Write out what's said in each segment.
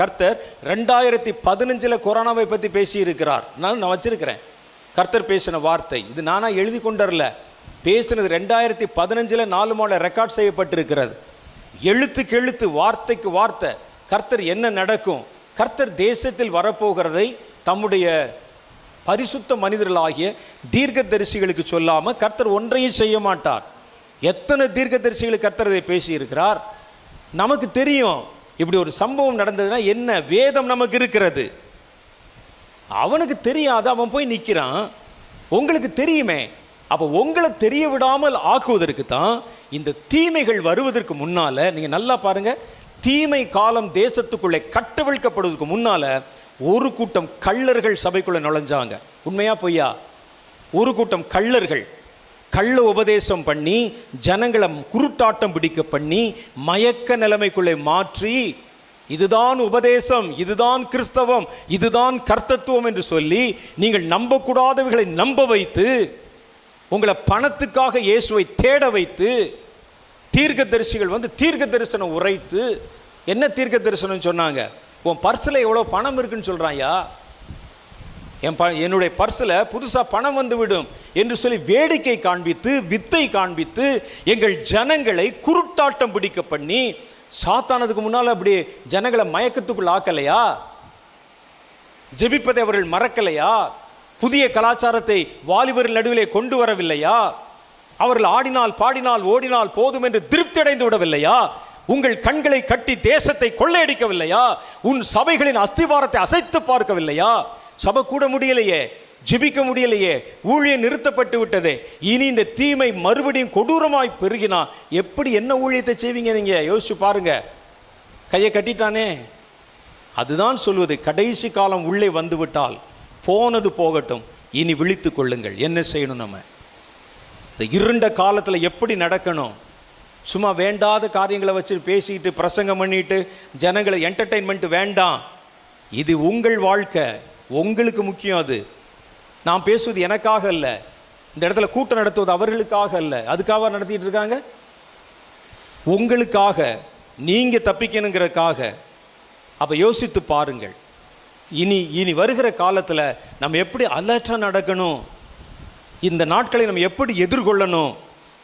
கர்த்தர் ரெண்டாயிரத்தி பதினஞ்சில் கொரோனாவை பற்றி பேசி இருக்கிறார் நான் நான் வச்சுருக்கிறேன். கர்த்தர் பேசின வார்த்தை. இது நானாக எழுதி கொண்டரல. பேசினது ரெண்டாயிரத்தி பதினஞ்சில் நாலு மாலை ரெக்கார்ட் செய்யப்பட்டிருக்கிறது. எழுத்துக்கு எழுத்து வார்த்தைக்கு வார்த்தை. கர்த்தர் என்ன நடக்கும்? கர்த்தர் தேசத்தில் வரப்போகிறதை தம்முடைய பரிசுத்த மனிதர்களாகிய தீர்க்கதரிசிகளுக்கு சொல்லாமல் கர்த்தர் ஒன்றையும் செய்ய மாட்டார். எத்தனை தீர்க்கதரிசிகளுக்கு கர்த்தர் இதை பேசியிருக்கிறார்? நமக்கு தெரியும். இப்படி ஒரு சம்பவம் நடந்ததுன்னா என்ன வேதம் நமக்கு இருக்கிறது? அவனுக்கு தெரியாது அவன் போய் நிற்கிறான் உங்களுக்கு தெரியுமே. அப்போ உங்களை தெரிய விடாமல் ஆக்குவதற்கு தான் இந்த தீமைகள் வருவதற்கு முன்னால நீங்கள் நல்லா பாருங்க தீமை காலம் தேசத்துக்குள்ளே கட்டவிழ்க்கப்படுவதற்கு முன்னால் ஒரு கூட்டம் கள்ளர்கள் சபைக்குள்ளே நுழைஞ்சாங்க. உண்மையா பொய்யா? ஒரு கூட்டம் கள்ளர்கள். கள்ள உபதேசம் பண்ணி ஜனங்களை குருட்டாட்டம் பிடிக்க பண்ணி மயக்க நிலைமைக்குள்ளே மாற்றி இதுதான் உபதேசம் இதுதான் கிறிஸ்தவம் இதுதான் கர்த்தத்துவம் என்று சொல்லி நீங்கள் நம்பக்கூடாதவைகளை நம்ப வைத்து உங்களை பணத்துக்காக இயேசுவை தேட வைத்து தீர்க்க தரிசிகள் வந்து தீர்க்க தரிசனம் உரைத்து என்ன தீர்க்க தரிசனம் சொன்னாங்க? உன் பர்ஸில் எவ்வளோ பணம் இருக்குன்னு சொல்கிறாயா என் ப என்னுடைய பர்ஸில் புதுசாக பணம் வந்துவிடும் என்று சொல்லி வேடிக்கை காண்பித்து வித்தை காண்பித்து எங்கள் ஜனங்களை குருட்டாட்டம் பிடிக்க பண்ணி சாத்தானதுக்கு முன்னால் அப்படி ஜனங்களை மயக்கத்துக்குள் ஆக்கலையா? ஜெபிப்பதை அவர்கள் மறக்கலையா? புதிய கலாச்சாரத்தை வாலிபர் நடுவிலே கொண்டு வரவில்லையா? அவர்கள் ஆடினால் பாடினால் ஓடினால் போதும் என்று திருப்தி அடைந்து விடவில்லையா? உங்கள் கண்களை கட்டி தேசத்தை கொள்ளையடிக்கவில்லையா? உன் சபைகளின் அஸ்திவாரத்தை அசைத்து பார்க்கவில்லையா? சபை கூட முடியலையே ஜிபிக்க முடியலையே ஊழியம் நிறுத்தப்பட்டு விட்டதே. இனி இந்த தீமை மறுபடியும் கொடூரமாய் பெருகினா எப்படி என்ன ஊழியத்தை செய்வீங்க நீங்க? யோசிச்சு பாருங்க. கையை கட்டிட்டானே. அதுதான் சொல்வது கடைசி காலம் உள்ளே வந்துவிட்டால் போனது போகட்டும். இனி விழித்து கொள்ளுங்கள். என்ன செய்யணும் நம்ம? இந்த இருண்ட காலத்தில் எப்படி நடக்கணும்? சும்மா வேண்டாத காரியங்களை வச்சு பேசிக்கிட்டு பிரசங்கம் பண்ணிட்டு ஜனங்களை என்டர்டெயின்மெண்ட் வேண்டாம். இது உங்கள் வாழ்க்கை. உங்களுக்கு முக்கியம் அது. நான் பேசுவது எனக்காக அல்ல. இந்த இடத்துல கூட்டம் நடத்துவது அவர்களுக்காக அல்ல. அதுக்காக நடத்திட்டு இருக்காங்க? உங்களுக்காக நீங்கள் தப்பிக்கணுங்கிறதுக்காக. அப்போ யோசித்து பாருங்கள். இனி இனி வருகிற காலத்தில் நம்ம எப்படி அலர்ட்டாக நடக்கணும்? இந்த நாட்களை நம்ம எப்படி எதிர்கொள்ளணும்?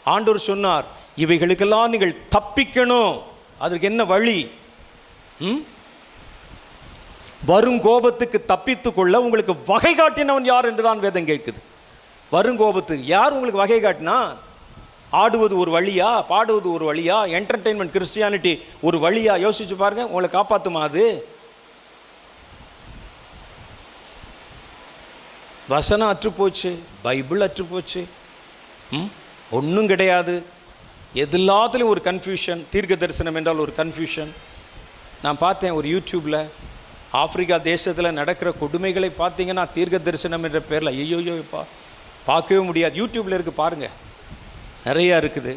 ஆண்டவர் சொன்னார் இவைகளுக்கெல்லாம் நீங்கள் தப்பிக்கணும். அதற்கு என்ன வழி? ம்? வரும் கோபத்துக்கு கொள்ள உங்களுக்கு வகை காட்டினவன் யார் என்று தான் வேதம் கேட்குது. வரும் கோபத்துக்கு யார் உங்களுக்கு வகை காட்டினா? ஆடுவது ஒரு வழியா? பாடுவது ஒரு வழியா? என்டர்டெயின்மெண்ட் கிறிஸ்டியானிட்டி ஒரு வழியா? யோசிச்சு பாருங்க உங்களை காப்பாற்றுமா அது? வசனம் அற்றுப்போச்சு பைபிள் அற்றுப்போச்சு ம்? ஒன்றும் கிடையாது. எல்லாத்துலேயும் ஒரு கன்ஃபியூஷன் தீர்க்க தரிசனம் என்றால் ஒரு கன்ஃபியூஷன் நான் பார்த்தேன் ஒரு யூடியூப்பில் ஆப்பிரிக்கா தேசத்தில் நடக்கிற கொடுமைகளை பார்த்தீங்கன்னா தீர்க்க தரிசனம் என்ற பேரில் ஐயோயோப்பா பார்க்கவே முடியாது. யூடியூப்பில் இருக்குது பாருங்கள் நிறையா இருக்குது.